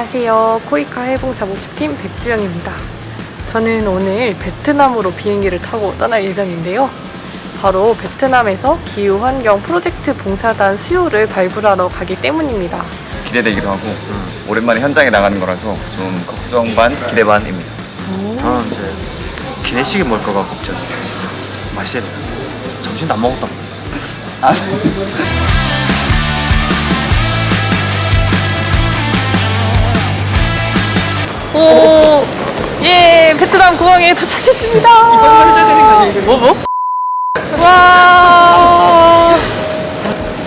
안녕하세요. 코이카 해봉사무팀 백주영입니다. 저는 오늘 베트남으로 비행기를 타고 떠날 예정인데요. 바로 베트남에서 기후환경 프로젝트 봉사단 수요를 발굴하러 가기 때문입니다. 기대되기도 하고 오랜만에 현장에 나가는 거라서 좀 걱정 반 기대 반입니다. 저는 이제 기내식이 뭘까가 걱정이에요. 맛있어야 돼요. 점심도 안 먹었다. 오, 예, 베트남 공항에 도착했습니다. 이걸로 해줘야 되는 거 아니에요? 뭐, 뭐? 와,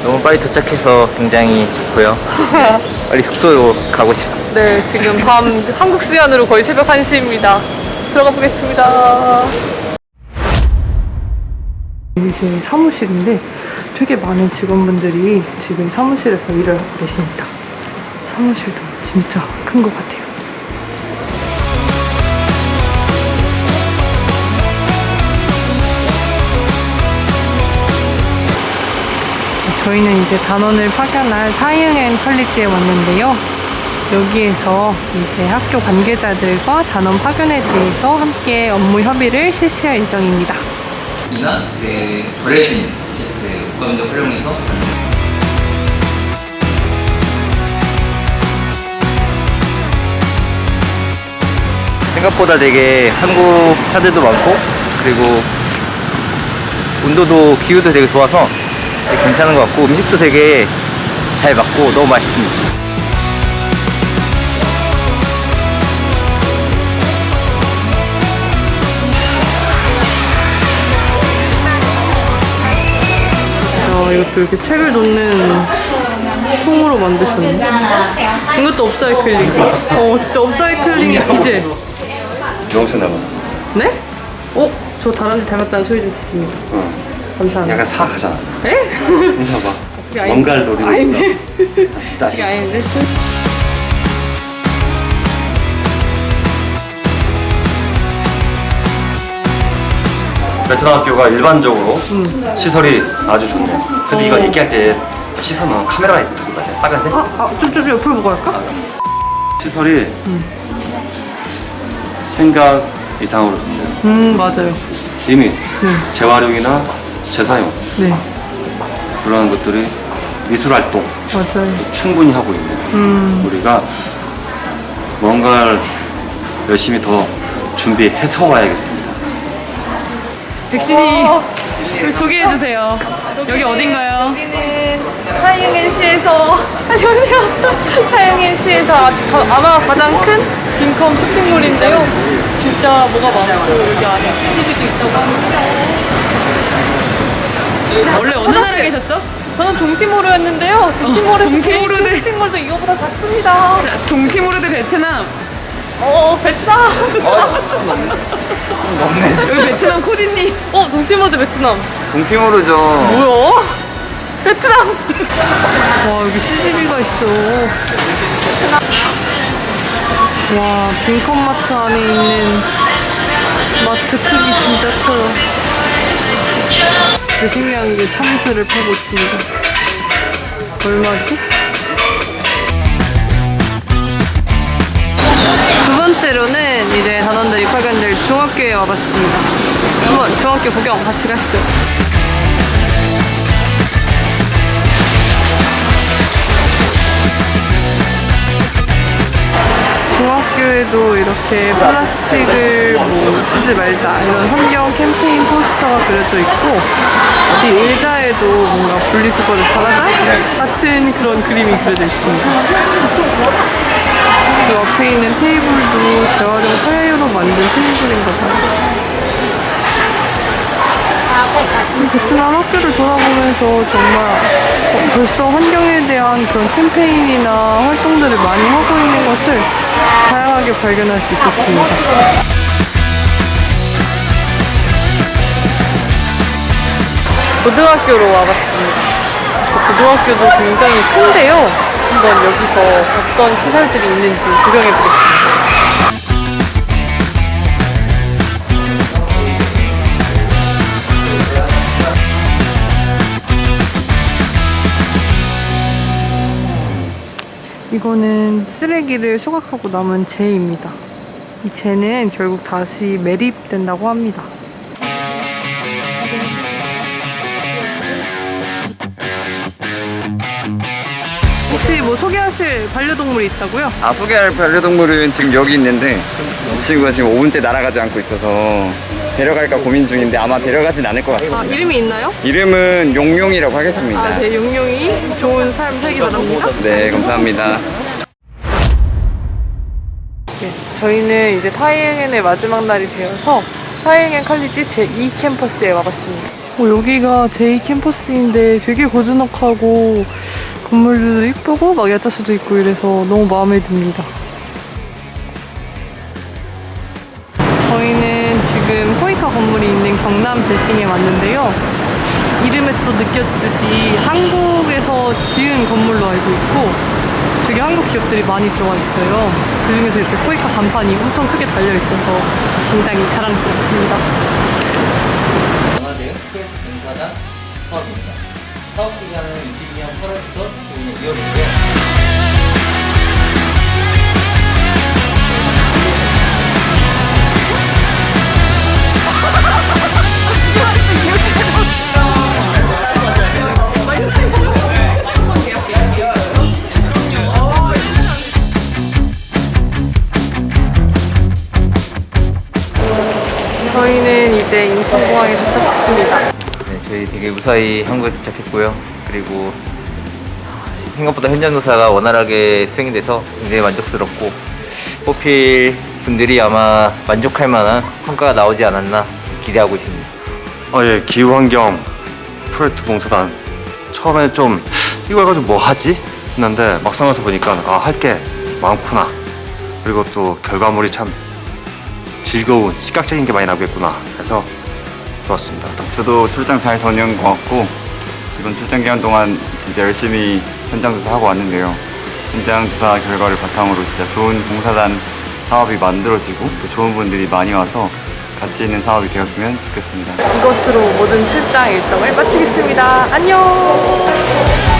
너무 빨리 도착해서 굉장히 좋고요. 빨리 숙소로 가고 싶습니다. 네, 지금 밤 한국 시간으로 거의 새벽 1시입니다. 들어가 보겠습니다. 이제 사무실인데 되게 많은 직원분들이 지금 사무실에서 일을 하고 계십니다. 사무실도 진짜 큰 것 같아요. 저희는 이제 단원을 파견할 타이응앤 컬리지에 왔는데요. 여기에서 이제 학교 관계자들과 단원 파견에 대해서 함께 업무 협의를 실시할 예정입니다. 이나 그 브레진 그 국가운동 활용해서 생각보다 되게 한국 차들도 많고 그리고 온도도 기후도 되게 좋아서 되게 괜찮은 것 같고 음식도 되게 잘 맞고 너무 맛있습니다. 야, 이것도 이렇게 책을 놓는 통으로 만드셨네. 이것도 업사이클링. 어, 진짜 업사이클링의 기재. 영수 닮았어. 네? 어? 저 다른 데 닮았다는 소리 좀 듣습니다. 감사합니다. 약간 사 가잖아. 에? 인사 봐. 그게 아닌데. 뭔가를 노리고 있어. 아닌데? 짜식. 그게 아닌데? 베트남 학교가 일반적으로 시설이 아주 좋네요. 근데 이거 얘기할 때 시선은 카메라에 두고 가야 돼. 빨간색? 아, 아, 좀, 좀 옆으로 보고 할까? 시설이 생각 이상으로 좋네요. 음, 맞아요. 이미 재활용이나 재사용 네, 그런 것들이 미술 활동 맞아요. 충분히 하고 있는 음, 우리가 뭔가를 열심히 더 준비해서 와야겠습니다. 백신이 두개 해 주세요. 여기 어딘가요? 여기는 하이응엔시에서 안녕하세요. 하이응엔시에서 아마 가장 큰 빈컴 쇼핑몰인데요. 진짜 뭐가 많고 여기 안에 CCTV도 있다고 하는데 원래 어느 나라에 계셨죠? 저는 동티모르였는데요. 동티모르 동티모르 쇼핑몰도 이거보다 작습니다. 동티모르 대 베트남. 어, 베트남. 여기 베트남 코디님. 어, 동티모르 대 베트남. 동티모르죠. 뭐야? 베트남! 와, 여기 CGV가 있어. 와, 빈컨마트 안에 있는 마트 크기 진짜 커요. 진짜 신기한 게 참새를 파고 있습니다. 얼마지? 두 번째로는 이제 단원들이 파견될 중학교에 와봤습니다. 한번 중학교 구경 같이 가시죠. 학교에도 이렇게 플라스틱을 뭐 쓰지 말자 이런 환경 캠페인 포스터가 그려져 있고 어디 의자에도 뭔가 분리수거를 잘하자 같은 그런 그림이 그려져 있습니다. 그 앞에 있는 테이블도 재활용 타일로 만든 테이블인가 봐요. 베트남 학교를 돌아보면서 정말 어, 벌써 환경에 대한 그런 캠페인이나 활동들을 많이 하고 있는 것을 다양하게 발견할 수 있었습니다. 고등학교로 와봤습니다. 저 고등학교도 굉장히 큰데요. 한번 여기서 어떤 시설들이 있는지 구경해 보겠습니다. 이거는 쓰레기를 소각하고 남은 재입니다. 이 재는 결국 다시 매립된다고 합니다. 혹시 뭐 소개하실 반려동물이 있다고요? 아 소개할 반려동물은 지금 여기 있는데 이 친구가 지금 5분째 날아가지 않고 있어서 데려갈까 고민 중인데 아마 데려가진 않을 것 같습니다. 아, 이름이 있나요? 이름은 용용이라고 하겠습니다. 아, 네, 용용이 좋은 삶 살기 바랍니다. 네, 감사합니다. 네, 저희는 이제 타이행의 마지막 날이 되어서 타이행 칼리지 제2 캠퍼스에 와봤습니다. 어, 여기가 제2 캠퍼스인데 되게 고즈넉하고 건물들도 이쁘고 막 야자수도 있고 이래서 너무 마음에 듭니다. 저희는 코이카 건물이 있는 경남 빌딩에 왔는데요. 이름에서도 느꼈듯이 한국에서 지은 건물로 알고 있고 되게 한국 기업들이 많이 들어와 있어요. 그 중에서 이렇게 코이카 간판이 엄청 크게 달려 있어서 굉장히 자랑스럽습니다. 전화대응 프로젝트 공사장 사업입니다. 사업 기간은 22년 8월부터 25년 2월이고요. 이제 인천공항에 도착했습니다. 네, 저희 되게 무사히 한국에 도착했고요. 그리고 생각보다 현장 조사가 원활하게 수행이 돼서 굉장히 만족스럽고 뽑힐 분들이 아마 만족할 만한 평가가 나오지 않았나 기대하고 있습니다. 어, 예, 기후환경 프로젝트 봉사단 처음에 좀 이거 해가지고 뭐 하지? 했는데 막상 와서 보니까 아, 할 게 많구나. 그리고 또 결과물이 참 즐거운 시각적인 게 많이 나오겠구나 해서 좋았습니다. 저도 출장 잘 다녀온 것 같고 이번 출장 기간 동안 진짜 열심히 현장 조사하고 왔는데요. 현장 조사 결과를 바탕으로 진짜 좋은 봉사단 사업이 만들어지고 또 좋은 분들이 많이 와서 가치 있는 사업이 되었으면 좋겠습니다. 이것으로 모든 출장 일정을 마치겠습니다. 안녕!